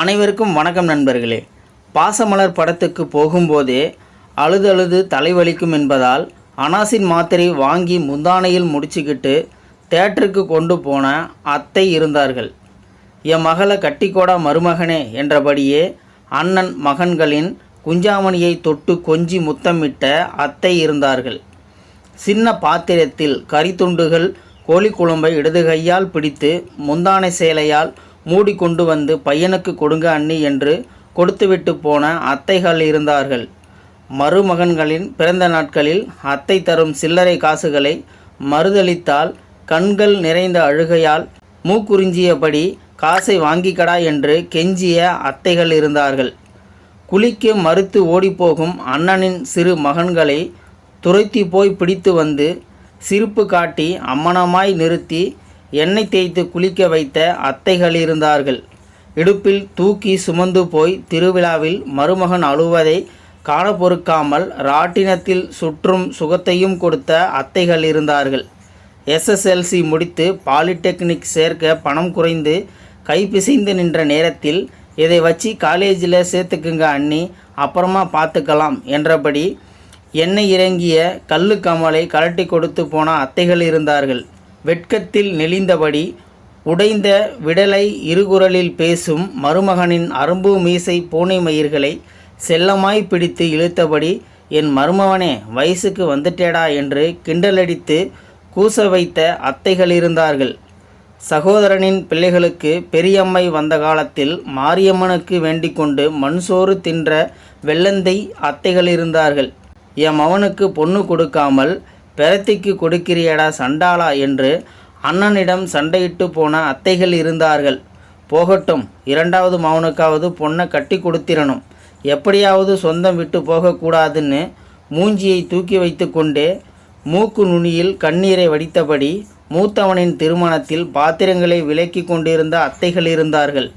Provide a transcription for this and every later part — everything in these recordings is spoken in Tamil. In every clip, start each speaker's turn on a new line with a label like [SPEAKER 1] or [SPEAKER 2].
[SPEAKER 1] அனைவருக்கும் வணக்கம் நண்பர்களே. பாசமலர் படத்துக்கு போகும்போதே அழுது அழுது தலைவலிக்கும் என்பதால் அனாசின் மாத்திரை வாங்கி முந்தானையில் முடிச்சுக்கிட்டு தேட்டருக்கு கொண்டு போன அத்தை இருந்தார்கள். என் மகளை கட்டிக்கோடா மருமகனே என்றபடியே அண்ணன் மகன்களின் குஞ்சாமணியை தொட்டு கொஞ்சி முத்தமிட்ட அத்தை இருந்தார்கள். சின்ன பாத்திரத்தில் கறித்துண்டுகள் கோழி குழம்பை இடது கையால் பிடித்து முந்தானை சேலையால் மூடி கொண்டு வந்து பையனுக்கு கொடுங்க அண்ணி என்று கொடுத்துவிட்டு போன அத்தைகள் இருந்தார்கள். மருமகன்களின் பிறந்த நாட்களில் அத்தை தரும் சில்லறை காசுகளை மறுதளித்தால் கண்கள் நிறைந்த அழுகையால் மூக்குறிஞ்சியபடி காசை வாங்கிக்கடா என்று கெஞ்சிய அத்தைகள் இருந்தார்கள். குளிக்க மறுத்து ஓடிப்போகும் அண்ணனின் சிறு மகன்களை துரைத்தி போய் பிடித்து வந்து சிரிப்பு காட்டி அம்மனமாய் நிறுத்தி எண்ணெய் தேய்த்து குளிக்க வைத்த அத்தைகள் இருந்தார்கள். இடுப்பில் தூக்கி சுமந்து போய் திருவிழாவில் மருமகன் அழுவதை காண பொறுக்காமல் ராட்டினத்தில் சுற்றும் சுகத்தையும் கொடுத்த அத்தைகள் இருந்தார்கள். எஸ்எஸ்எல்சி முடித்து பாலிடெக்னிக் சேர்க்க பணம் குறைந்து கை பிசைந்து நின்ற நேரத்தில் இதை வச்சு காலேஜில் சேர்த்துக்குங்க அண்ணி அப்புறமா பார்த்துக்கலாம் என்றபடி எண்ணெய் இறங்கிய கல்லு கமலை கழட்டி கொடுத்து போன அத்தைகள் இருந்தார்கள். வெட்கத்தில் நெளிந்தபடி உடைந்த விடலை இருகுரலில் பேசும் மருமகனின் அரும்பு மீசை பூனை மயிர்களை செல்லமாய் பிடித்து இழுத்தபடி என் மருமவனே வயசுக்கு வந்துட்டேடா என்று கிண்டலடித்து கூச வைத்த அத்தைகள் இருந்தார்கள். சகோதரனின் பிள்ளைகளுக்கு பெரியம்மை வந்த காலத்தில் மாரியம்மனுக்கு வேண்டிக் கொண்டு மண்சோறு தின்ற வெள்ளந்தை அத்தைகள் இருந்தார்கள். என் மவனுக்கு பொண்ணு கொடுக்காமல் பெரத்திக்கு கொடுக்கிறியடா சண்டாளா என்று அண்ணனிடம் சண்டையிட்டு போன அத்தைகள் இருந்தார்கள். போகட்டும் இரண்டாவது மவனுக்காவது பொண்ணை கட்டி கொடுத்திரணும். எப்படியாவது சொந்தம் விட்டு போகக்கூடாதுன்னு மூஞ்சியை தூக்கி வைத்துக்கொண்டே மூக்கு நுனியில் கண்ணீரை வடித்தபடி மூத்தவனின் திருமணத்தில் பாத்திரங்களை விலக்கி கொண்டிருந்த அத்தைகள் இருந்தார்கள்.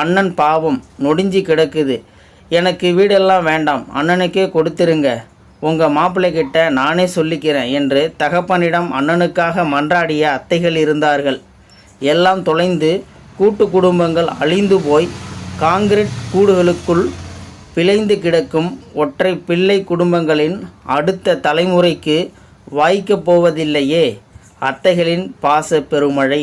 [SPEAKER 1] அண்ணன் பாவம் நொடிஞ்சு கிடக்குது. எனக்கு வீடெல்லாம் வேண்டாம் அண்ணனுக்கே கொடுத்துருங்க. உங்கள் மாப்பிள்ளைகிட்ட நானே சொல்லிக்கிறேன் என்று தகப்பனிடம் அண்ணனுக்காக மன்றாடிய அத்தைகள் இருந்தார்கள். எல்லாம் தொலைந்து கூட்டு குடும்பங்கள் அழிந்து போய் காங்கிரீட் கூடுகளுக்குள் பிழைந்து கிடக்கும் ஒற்றை பிள்ளை குடும்பங்களின் அடுத்த தலைமுறைக்கு வாய்க்கப் போவதில்லையே. அத்தைகளின் பாச பெருமழை